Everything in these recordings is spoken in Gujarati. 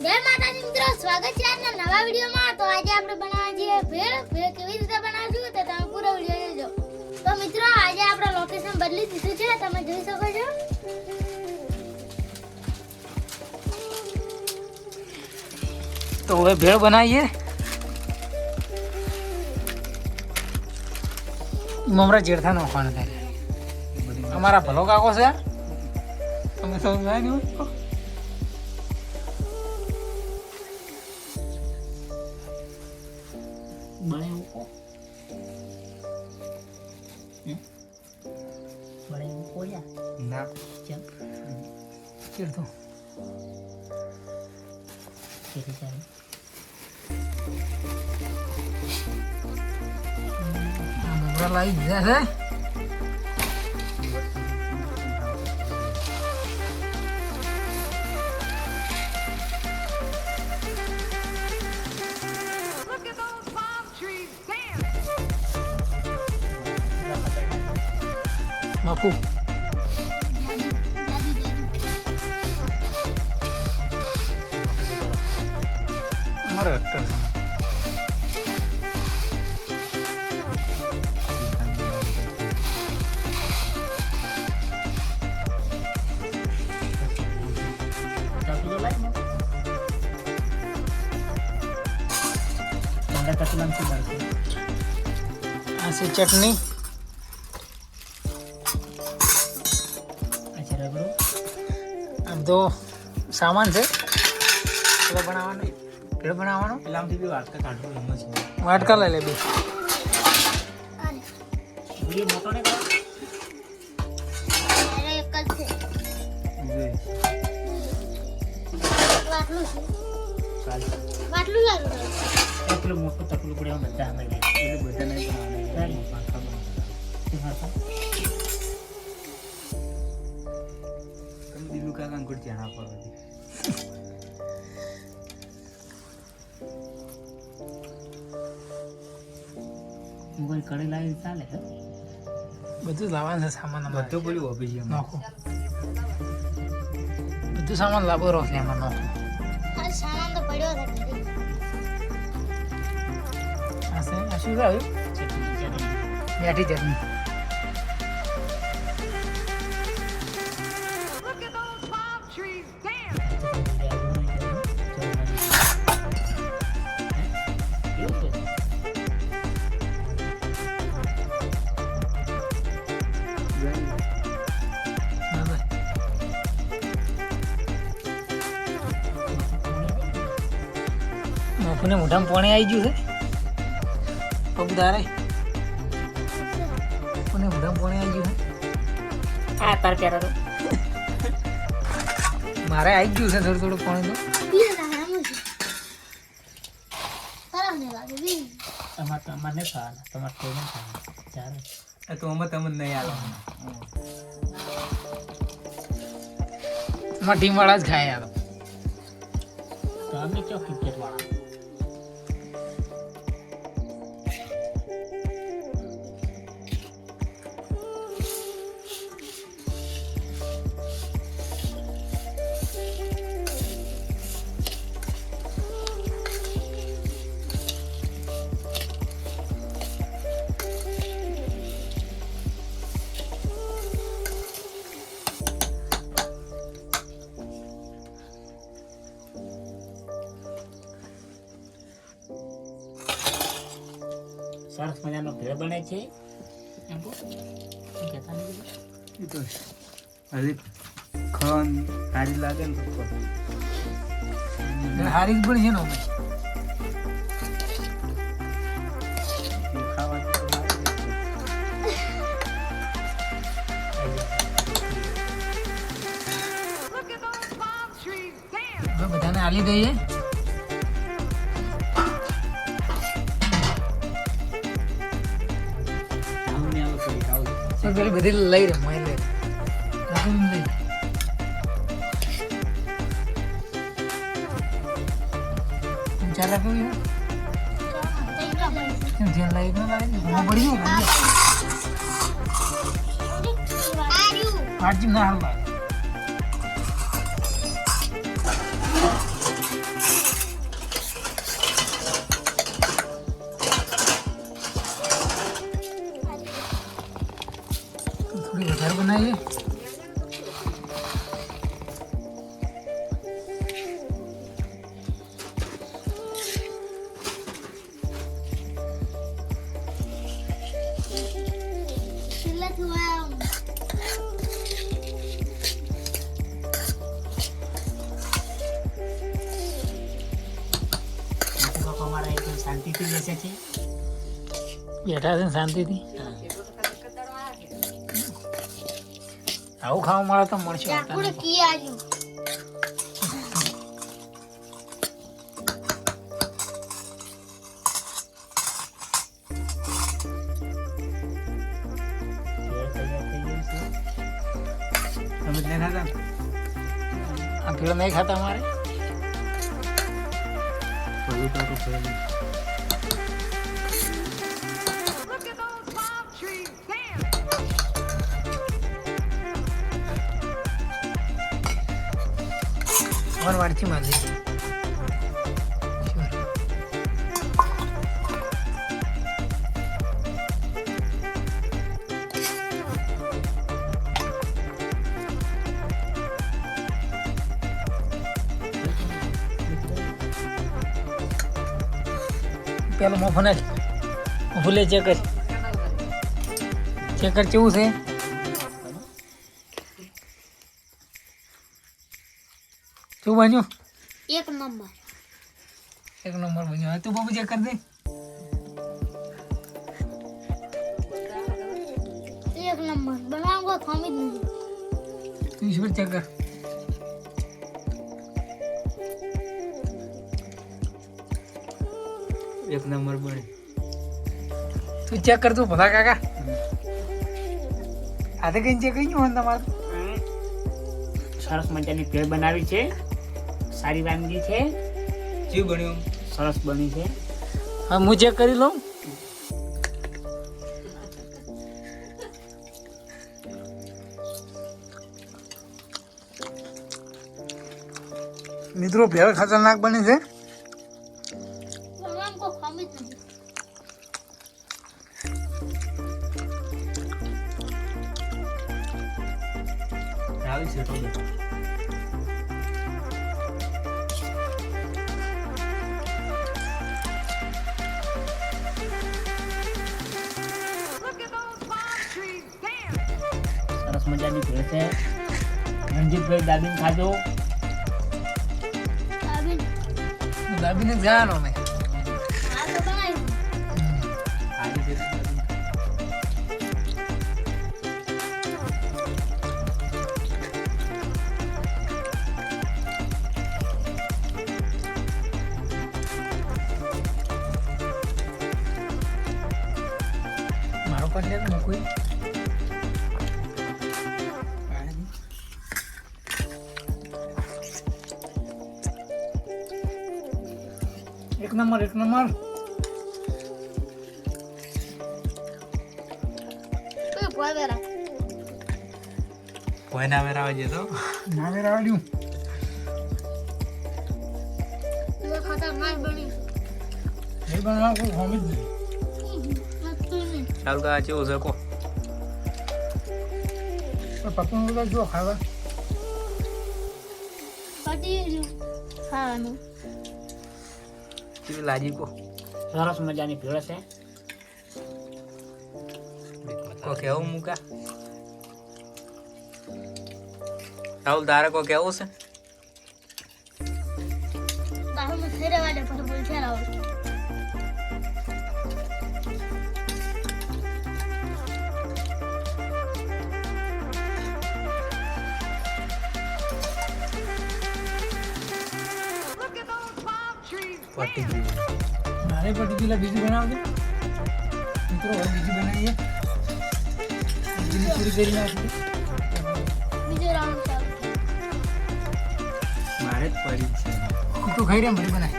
જય માતાજી મિત્રો, સ્વાગત છે આજના નવા વિડીયોમાં. તો આજે આપણે બનાવવા જઈએ ભેળ. ભેળ કેવી રીતે બનાવશું તે તમે પૂરો વીડિયો જોજો. તો મિત્રો, આજે આપણે લોકેશન બદલી દીધું છે. તમે જોઈ શકો છો. તો હવે ભેળ બનાવીએ. મમરા જેડથા નાખવાના થાય અમારા ભલો કાકો છે. તમે સૌ જાય ને બળે મૂકો બળે મૂકો યા ના. ચાલ કેરી ચાલ. તો લાઈ ને ઠંડા કચલામ શું બળશે આ બધો સામાન છે. પેલો બનાવવાનો. પેલો બનાવવાનો. પેલા આમથી બી વાટકા કાઢવો એમ જ. વાટકા લઈ લે બે. મોટો ને કરો અરે એક જ છે. વાટલું છે. ચાલ. વાટલું લાગુ એ પેલું મોટું તકલું પડે બધા એટલે બધા નહીં પાંખા બનાવવાના તમે દિલુ કાકા અંકુર મોબાઈલ કડે લાવી ચાલે બધું લાવવાનું છે સામાન અમારે. બધું બોલ્યું ઓફિસ નાખો. બધું સામાન લાવો છે એમાં નાખો. સામાન તો પડ્યો છે આ શું આવ્યું બેઠી ચટણી. બાપુને મોઢામાં પાણી આવી ગયું છે. પગ દારે બાપુને મોઢામાં પાણી આવી ગયું આ તાર પ્યારા તો. મારે આવી ગયું છે થોડું થોડું પાણી તો. છે તમારે નહીં ખાવાના તમારે કોઈ નહીં ખાવાના. ચાલે. તો અમે તમને નહીં આલો ટીમ વાળા જ ખાય અમે ક્રિકેટ વાળા? ભેળ બને છે. એમ તો હજી ખન સારી લાગે ને તો હારી જ છે ને બધાને આલી દઈએ. પેલી બધી લઈ રે મારી લે રાખી લઈ ચાર રાખી. ધ્યાન લાવી ન લાવે ને પડી આર્યું. પાટજી ના હાલ શાંતિથી બેસે છે બેઠા છે શાંતિથી આવું ખાવા મળે તો મળશે આ ભેળ નહીં ખાતા મારે બધું કાકો ફેરવી. અમાર વાડથી માંધી પેલો મોફો જ ભૂલે ચેક કર. ચેક કર કેવું છે? શું બન્યું? એક નંબર. એક નંબર બન્યો. તું બાબુ ચેક કરી દે. એક નંબર. બનાવવા ખામી જ નહીં. તું ઈશ્વર ચેક કર. એક નંબર બને તું ચેક કરતો ભલા કાકા. આ તો કઈ ચેક કઈ હોય તમારે? સરસ મજાની ભેળ બનાવી છે. સારી વાનગી છે. શું બન્યું? સરસ બની છે. હા હું ચેક કરી લઉં. મિત્રો ભેળ ખતરનાક બની છે. સરસ મજાની ભેળ છે. રણજીતભાઈ દાબીને ખાજો. દાબીને. જ જવાનો મેં ને કોઈ એક નંબર એક નંબર. કોઈ ના વેરાવા જતો ના વેર આવડ્યું કોઈ ખતરનાક બની. એ બનાવવા કોઈ હોમી જ નહીં. નહીં ચાલુ કા કેવું છે કો. પપ્પાનું બધા જો ખાવા. ખાવાનું. કેવી લાજી કો? સરસ મજાની ભેળ છે. કો કેવું મૂકા? રાહુલ તારે કો કેવું છે? દે પટી મારે પટી પેલા બીજું બનાવજો. મિત્રો હવે બીજું બનાવીએ. બીજું પૂરી કરી ચાલુ મારે જ પડી છે. તું તો ખાઈ રહ્યા મને બનાય.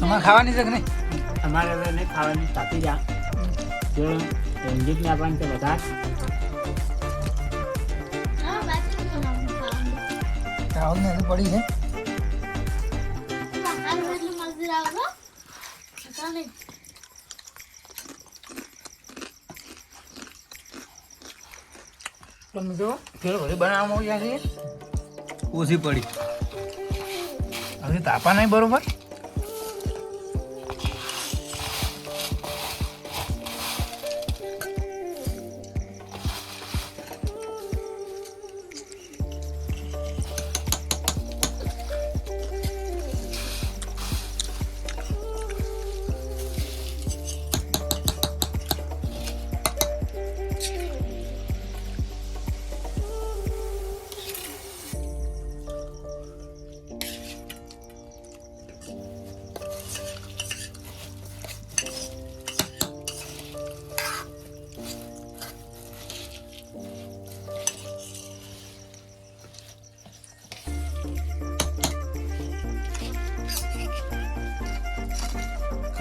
તમારે ખાવાની છે કે નહીં? અમારે હવે નહીં ખાવાની તાપી જા. ભેળ રણજીતને આપવાની છે બધા ને રાહુલને હજુ પડી છે. મિત્રો ફેર ઘરે બનાવવામાં આવી છે? ઓછી પડી. હવે તાપા નહીં બરોબર?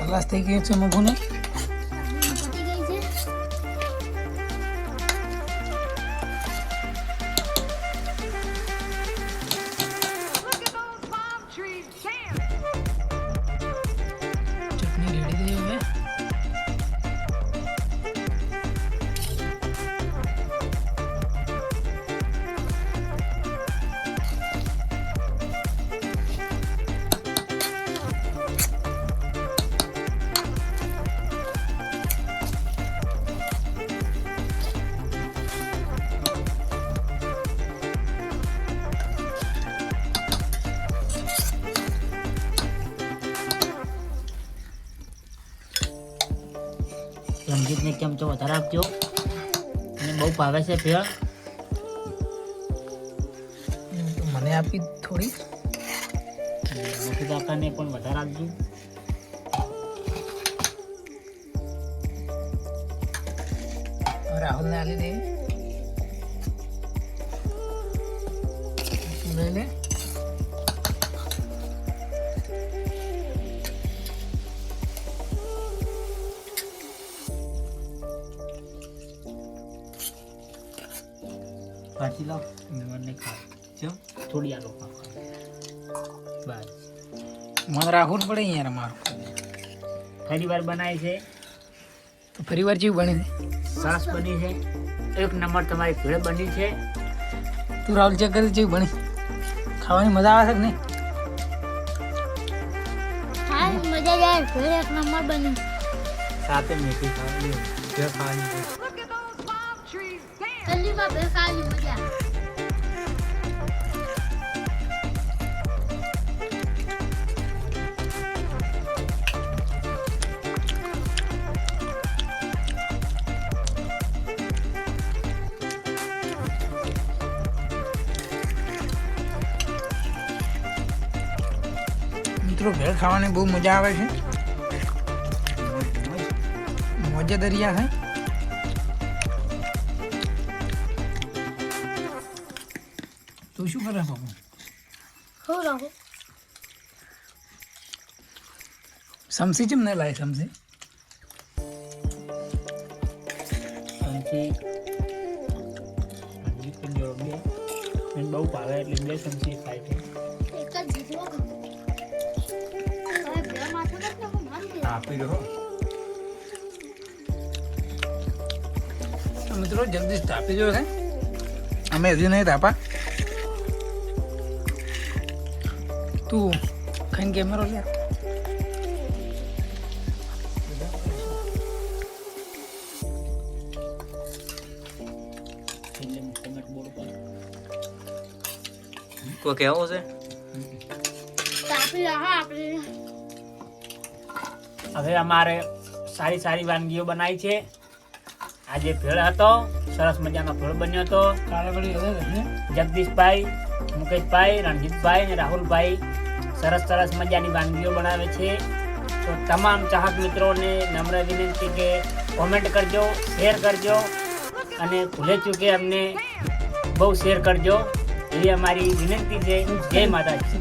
las de que se me pone કેમ તો અને બહુ ભાવે છે ભેળ. મને આપી થોડી. મોટી કાકાને પણ વધારે આપજો. રાહુલને આલી દે. લે. પાછી લાવ મને ખાવ ચમ થોડી આલો ખાવ બસ મને રાખવું જ પડે યાર મારું ફરી વાર બનાવી છે તો ફરી વાર જેવું બને સરસ બની છે એક નંબર તમારી ભેળ બની છે તું રાહુલ ચેક કરી જેવું બની ખાવાની મજા આવે છે. કે નહીં મજા જાય ભેળ એક નંબર બની સાથે મેથી ખાવાની. ભેળ ખાવાની. મિત્રો ભેળ ખાવાની બહુ મજા આવે છે. મોજે દરિયા છે. તું શું કરે બાપુ? હું રહું સમસી ચમ નહીં લાય સમસી પણ જોડો બે બહુ ભાવે એટલે બે સમસી ખાય છે. આપી દો મિત્રો જલ્દી તાપી જો છે. અમે હજી નહીં તાપા તું ખાઈને કેમેરો લે એટલે ટમેટ બોલ પર કોઈ કહેવું છે તાપી રહ્યા આપણે હવે અમારે સારી સારી વાનગીઓ બનાવી છે આજે ભેળ હતો સરસ મજાનો ભેળ બન્યો હતો કાળા ઘડી હવે ને જગદીશભાઈ મુકેશભાઈ રણજીતભાઈ અને રાહુલભાઈ સરસ સરસ મજાની વાનગીઓ બનાવે છે. તો તમામ ચાહક મિત્રોને નમ્ર વિનંતી કે કોમેન્ટ કરજો શેર કરજો અને ભૂલે ચૂકે અમને બહુ શેર કરજો. એવી અમારી વિનંતી છે. જય માતાજી.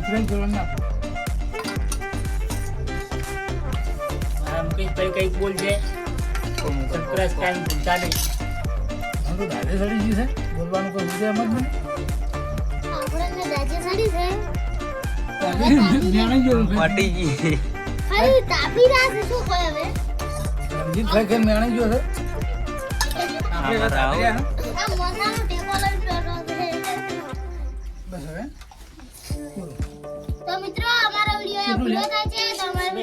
મુકેશભાઈ કંઈક બોલ છે? સબસ્ક્રાઈબ ટાઈમ ભૂલતા દાદે છે બોલવાનું કોઈ મુદ્દે એમ જ નહીં આપણને સડી છે. મટી ગઈ ખાલી તાપી રહ્યા છે શું કહે હવે? રણજીતભાઈ કે જાણી ગયો છે. આપણે આમાં તાપી રહ્યા રાહુલ. છે. આ મોસાનો ટેકો લઈને બેઠો બસ હવે. તો મિત્રો અમારો વીડિયો પૂરો થાય છે. તો અમારા